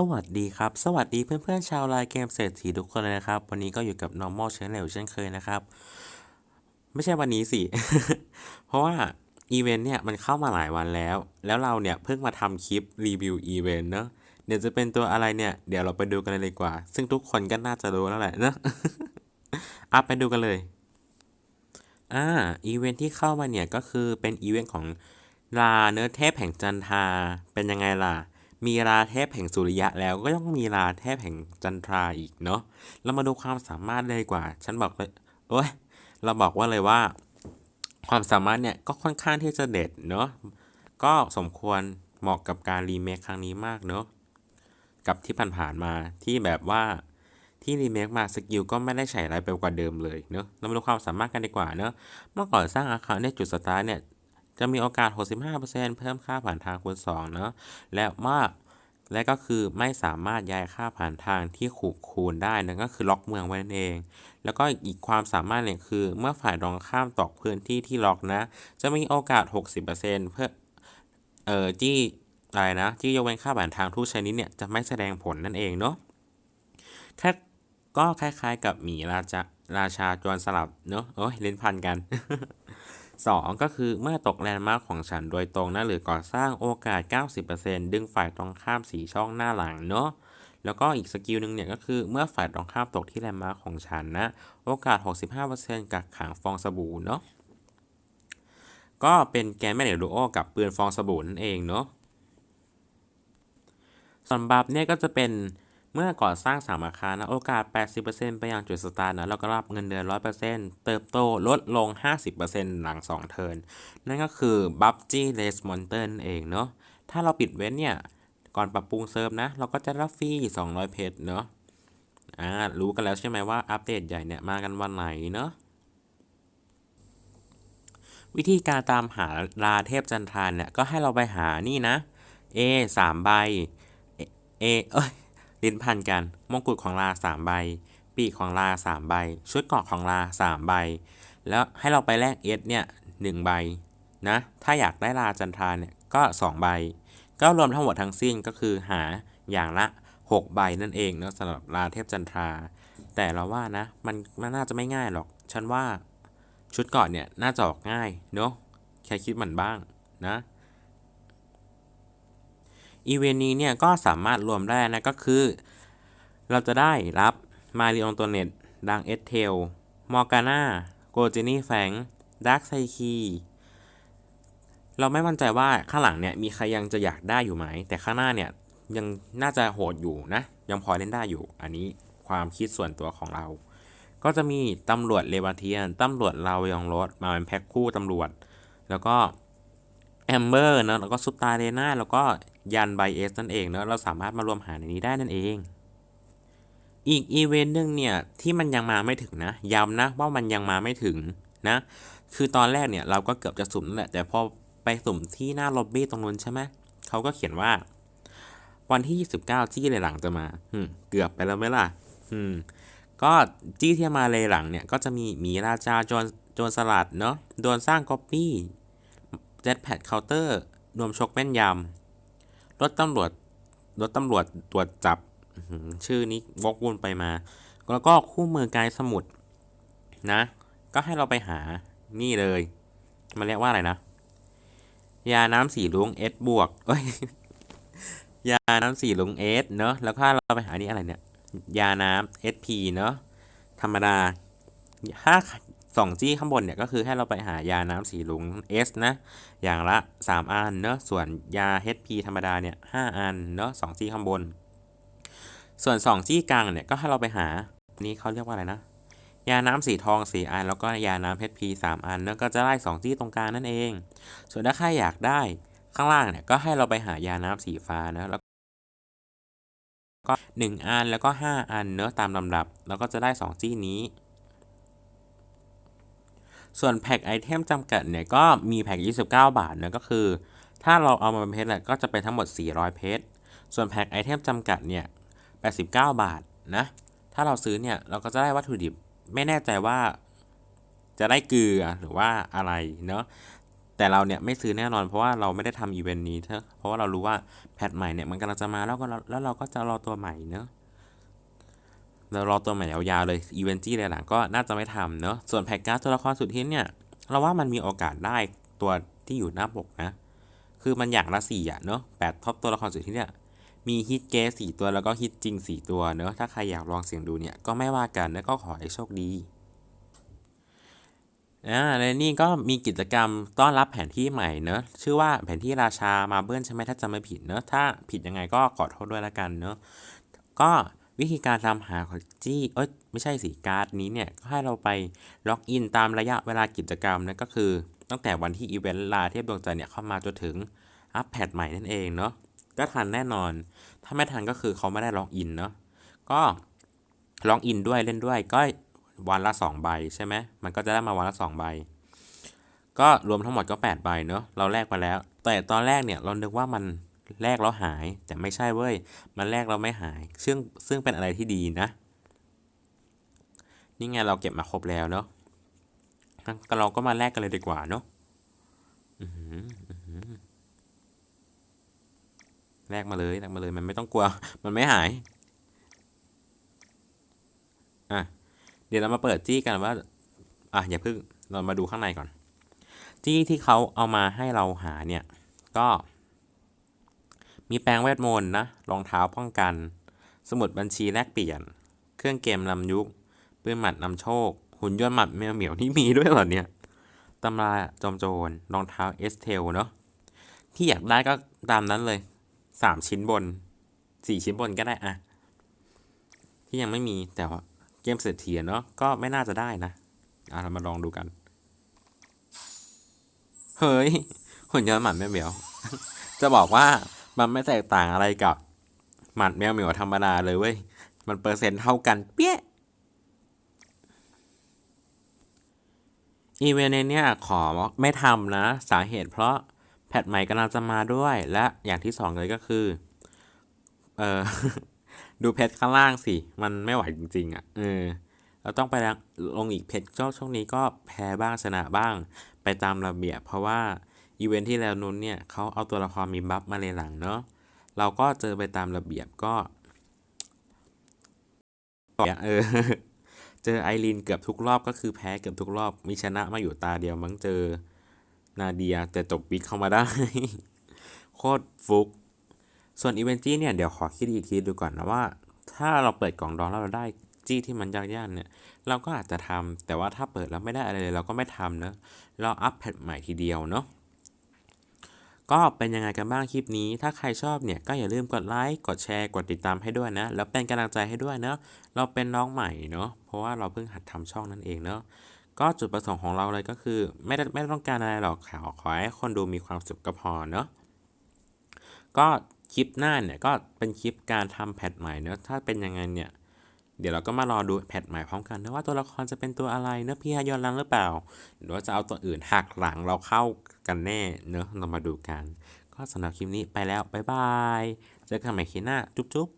สวัสดีครับ สวัสดีเพื่อนๆชาวไลน์เกมเศรษฐีทุกคนเลยนะครับ วันนี้ก็อยู่กับ normal channel เช่นเคยนะครับ ไม่ใช่วันนี้สิ เพราะว่าอีเวนต์เนี่ยมันเข้ามาหลายวันแล้ว แล้วเราเนี่ยเพิ่งมาทำคลิปรีวิวอีเวนต์เนอะเดี๋ยวจะเป็นตัวอะไรเนี่ย เดี๋ยวเราไปดูกันเลยดีกว่า ซึ่งทุกคนก็น่าจะรู้แล้วแหละเนอะอะไปดูกันเลย อ่า อีเวนท์ที่เข้ามาเนี่ยก็คือเป็นอีเวนต์ของราเนื้อเทพแห่งจันทา เป็นยังไงล่ะ มีราเทพแห่งสุริยะแล้วก็ต้องมีราเทพแห่งจันทราอีกเนาะเรามาดูความสามารถเลยกว่า ฉันบอกเลยโอ้ยเราบอกว่าเลยว่า ความสามารถเนี่ยก็ค่อนข้างที่จะเด็ดเนาะก็สมควรเหมาะกับการรีเมคครั้งนี้มากเนาะกับที่ผ่านๆมาที่แบบว่าที่รีเมคมาสกิลก็ไม่ได้ใช้อะไรไปกว่าเดิมเลยเนาะเรามาดูความสามารถกันดีกว่าเนาะเมื่อก่อนสร้างอาคารในจุดสตาร์เนี่ย จะมีโอกาส 65%เพิ่มค่าผ่านทางคูณ2เนาะและว่าและก็คือไม่สามารถย้ายค่าผ่านทางที่ขูคูณได้นั่นก็คือล็อกเมืองไว้นั่นเอง แล้วก็อีกความสามารถเนี่ยคือ เมื่อฝ่ายตรงข้ามตอกพื้นที่ที่ล็อกนะ จะมีโอกาส 60%เพื่อเอ่อที่อะไรนะที่ยกเว้นค่าผ่านทางทุกชนิดเนี่ยจะไม่แสดงผลนั่นเองเนาะแค่ก็คล้ายๆกับหมีราชาราชาจวนสลับเนาะโอ้ยเล่นพันกัน สองก็คือเมื่อตกแลนด์มาร์คของฉันโดยตรงนะหรือก่อสร้างโอกาส 90%ดึงฝ่ายตรงข้ามสีช่องหน้าหลังเนาะแล้วก็อีกสกิลหนึ่งเนี่ยก็คือเมื่อฝ่ายตรงข้ามตกที่แลนด์มาร์คของฉันนะโอกาส 65%กักขังฟองสบู่เนาะก็เป็นแกนแม่เหล็กดูโอกับปืนฟองสบู่นั่นเองเนาะส่วนบัฟเนี่ยก็จะเป็น เมื่อก่อสร้างสามอาคารนะโอกาส 80%ไปยังจุดสตาร์ทนะแล้วก็รับเงินเดือน 100%เติบโตลดลง 50%หลัง 2 เทิร์นนั่นก็คือบัฟจี้เลสมอนเตอร์เองเนาะถ้าเราปิดเว้นเนี่ย ก่อนปรับปรุงเซิร์ฟนะ เราก็จะรับฟรี 200 เพชรเนาะอ่ารู้กันแล้วใช่ไหมว่าอัปเดตใหญ่เนี่ยมากันวันไหนเนาะวิธีการตามหาราเทพจันทรานเนี่ยก็ให้เราไปหานี่นะ A 3ใบ A เอ้ย ลิ้นพันกัน มงกุฎของลาสามใบ ปีกของลาสามใบ ชุดเกราะของลาสามใบ แล้วให้เราไปแลกเอสเนี่ยหนึ่งใบนะ ถ้าอยากได้ลาจันทราเนี่ยก็สองใบ ก็รวมทั้งหมดทั้งสิ้นก็คือหาอย่างละหกใบนั่นเองเนาะสำหรับลาเทพจันทรา แต่เราว่านะมันมันน่าจะไม่ง่ายหรอก ฉันว่าชุดเกราะเนี่ยน่าจะออกง่ายเนาะแค่คิดมันบ้างนะ อีเวนต์นี้เนี่ยก็สามารถรวมได้นะก็คือ เราจะได้รับมาริองตัวเน็ตดังเอสเทลมอร์กาน่าโกจินี่แฟงดักไซคีเราไม่มั่นใจว่าข้างหลังเนี่ยมีใครยังจะอยากได้อยู่ไหม แต่ข้างหน้าเนี่ยยังน่าจะโหดอยู่นะ ยังพอเล่นได้อยู่ อันนี้ความคิดส่วนตัวของเรา ก็จะมีตำรวจเลวาเทียนตำรวจลาวยองรถมาเป็นแพ็คคู่ตำรวจ แล้วก็แอมเบอร์นะแล้วก็ซุปตาเรน่าแล้วก็ ยันไบเอสนั่นเองเนอะเราสามารถมารวมหาในนี้ได้นั่นเอง อีกอีเวนต์หนึ่งเนี่ยที่มันยังมาไม่ถึงนะย้ำนะว่ามันยังมาไม่ถึงนะ คือตอนแรกเนี่ยเราก็เกือบจะสุ่มนั่นแหละแต่พอไปสุ่มที่หน้าล็อบบี้ตรงนู้นใช่ไหมเขาก็เขียนว่า วันที่ 29จี้เลยหลังจะมาเกือบไปแล้วไหมล่ะก็จี้ที่มาเลยหลังเนี่ยก็จะมีหมีราชาโจนโจนสลัดเนาะโดนสร้างก๊อปปี้เจ็ตแพดเคาน์เตอร์รวมชกแม่นยำ รถตำรวจรถตำรวจตรวจจับชื่อนี้วกวนไปมา แล้วก็คู่มือกด์สมุดนะ ก็ให้เราไปหานี่เลยมันเรียกว่าอะไรนะ ยาน้ำสีลุงเอสบวกเอ้ยยาน้ำสีลุงเอสเนาะแล้วก็เราไปหานี่อะไรเนี่ย ยาน้ำเอสพีเนาะธรรมดาถ้า สองจี้ข้างบนเนี่ยก็คือให้เราไปหายาน้ำสีลุง S นะ อย่างละ 3 อันเนาะ ส่วนยา HP ธรรมดาเนี่ย5อันเนาะสองจี้ข้างบน ส่วน 2 จี้กลางเนี่ยก็ให้เราไปหา นี้เขาเรียกว่าอะไรนะ ยาน้ำสีทอง4อัน แล้วก็ยาน้ำ HP 3 อันเนาะก็จะได้ 2 จี้ตรงกลางนั่นเอง ส่วนถ้าใครอยากได้ข้างล่างเนี่ยก็ให้เราไปหายาน้ำสีฟ้านะแล้วก็ 1 อันแล้วก็ 5 อันเนาะตามลำดับ แล้วก็จะได้ 2 จี้นี้ ส่วนแพ็กไอเทมจำกัดเนี่ยก็มีแพ็ก29 บาทนะก็คือ ถ้าเราเอามาเป็นเพชรก็จะเป็นทั้งหมด 400 เพชรส่วนแพ็กไอเทมจำกัดเนี่ย89 บาทนะถ้าเราซื้อเนี่ยเราก็จะได้วัตถุดิบไม่แน่ใจว่าจะได้เกลือหรือว่าอะไรเนาะแต่เราเนี่ยไม่ซื้อแน่นอนเพราะว่าเราไม่ได้ทำอีเวนต์นี้เถอะเพราะว่าเรารู้ว่าแพทใหม่เนี่ยมันกำลังจะมาแล้วก็แล้วเราก็จะรอตัวใหม่เนอะ เรารอตัวใหม่ยาวๆเลยอีเวนต์จี้หลังก็น่าจะไม่ทำเนอะส่วนแพ็กการ์ดตัวละครสุดฮิตเนี่ย เราว่ามันมีโอกาสได้ตัวที่อยู่หน้าปกนะ คือมันอย่างละสี่อะเนอะแปดท็อปตัวละครสุดที่เนี่ยมีฮิตเกสสี่ตัวแล้วก็ฮิตจริงสี่ตัวเนอะถ้าใครอยากลองเสียงดูเนี่ยก็ไม่ว่ากันแล้วก็ขอให้โชคดีอ่าในนี่ก็มีกิจกรรมต้อนรับแผนที่ใหม่เนอะชื่อว่าแผนที่ราชามาเบิลใช่ไหมถ้าจำไม่ผิดเนอะถ้าผิดยังไงก็ขอโทษด้วยละกันเนอะก็ วิธีการทำหาของจี้เอ้ยไม่ใช่สิการ์ดนี้เนี่ยก็ให้เราไปล็อกอินตามระยะเวลากิจกรรมนั่นก็คือ ตั้งแต่วันที่อีเวนต์ลาเทพดวงจันทร์เนี่ยเข้ามาจนถึงอัปแพทใหม่นั่นเองเนาะก็ทันแน่นอน ถ้าไม่ทันก็คือเขาไม่ได้ล็อกอินเนาะก็ล็อกอินด้วยเล่นด้วยก็วันละ 2 ใบใช่ไหมมันก็จะได้มาวันละ 2 ใบ ก็รวมทั้งหมดก็ 8 ใบเนาะเราแลกมาแล้ว แต่ตอนแรกเนี่ยเรานึกว่ามัน แลกแล้วหาย แต่ไม่ใช่เว้ย มันแลกเราไม่หาย ซึ่งซึ่งเป็นอะไรที่ดีนะ นี่ไงเราเก็บมาครบแล้วเนาะงั้นก็เราก็มาแลกกันเลยดีกว่าเนาะอือหืออือหือแลกมาเลยแลกมาเลย มันไม่ต้องกลัว มันไม่หาย อะ เดี๋ยวเรามาเปิดจี้กันว่า อะอย่าเพิ่ง เรามาดูข้างในก่อน จี้ที่เขาเอามาให้เราหาเนี่ย ก็ มีแปรงเวทมนต์นะ รองเท้าป้องกัน สมุดบัญชีแลกเปลี่ยน เครื่องเกมนำยุค ปืนหมัดนำโชค หุ่นยนต์หมัดแมวเหมียวนี่มีด้วยเหรอเนี่ย ตำราจอมโจร รองเท้าเอสเทลเนาะ ที่อยากได้ก็ตามนั้นเลยสามชิ้นบนสี่ชิ้นบนก็ได้อะ ที่ยังไม่มีแต่ว่าเกมเศรษฐีเนาะ ก็ไม่น่าจะได้นะอะเรามาลองดูกัน เฮ้ย หุ่นยนต์หมัดแมวเหมียว จะบอกว่า มันไม่แตกต่างอะไรกับ หมัดแมวเหมียวธรรมดาเลยเว้ย มันเปอร์เซ็นต์เท่ากันเปี้ยอีเวนต์เนี่ยขอไม่ทำนะ สาเหตุเพราะแพทใหม่กำลังจะมาด้วย และอย่างที่สองเลยก็คือ เออดูเพจข้างล่างสิ มันไม่ไหวจริง ๆอะเออเราต้องไปลงอีกเพจช่วงช่วงนี้ก็แพ้บ้างชนะบ้าง ไปตามระเบียบ เพราะว่า อีเวนท์ที่แล้วนู้นเนี่ยเขาเอาตัวละครมีบัฟมาในหลังเนาะเราก็เจอไปตามระเบียบก็เออเจอไอรีนเกือบทุกรอบก็คือแพ้เกือบทุกรอบมีชนะมาอยู่ตาเดียวมั้งเจอนาเดียแต่จบวิกเข้ามาได้ โคตรฟุก ส่วนอีเวนต์จี้เนี่ย เดี๋ยวขอคิดอีกทีดูก่อนนะว่า ถ้าเราเปิดกล่องดองแล้วเราได้จี้ที่มันยากๆเนี่ย เราก็อาจจะทำแต่ว่าถ้าเปิดแล้วไม่ได้อะไรเลยเราก็ไม่ทำเนะเราอัพแพทใหม่ทีเดียวเนาะ ก็เป็นยังไงกันบ้างคลิปนี้ ถ้าใครชอบเนี่ยก็อย่าลืมกดไลค์ กดแชร์ กดติดตามให้ด้วยนะ แล้วเป็นกำลังใจให้ด้วยเนาะ เราเป็นน้องใหม่เนาะ เพราะว่าเราเพิ่งหัดทำช่องนั่นเองเนาะ ก็จุดประสงค์ของเราเลยก็คือ ไม่ได้ไม่ต้องการอะไรหรอกขอขอให้คนดูมีความสุขก็พอเนาะ ก็คลิปหน้าเนี่ยก็เป็นคลิปการทำแพทใหม่เนาะ ถ้าเป็นยังไงเนี่ย เดี๋ยวเราก็มารอดูแพทใหม่พร้อมกันนะว่าตัวละครจะเป็นตัวอะไรเนอะพี่ฮายอนรังหรือเปล่า หรือว่าจะเอาตัวอื่นหักหลังเราเข้ากันแน่เนอะเรามาดูกัน ก็สำหรับคลิปนี้ไปแล้ว บ๊ายบาย เจอกันใหม่คลิปหน้า จุ๊บ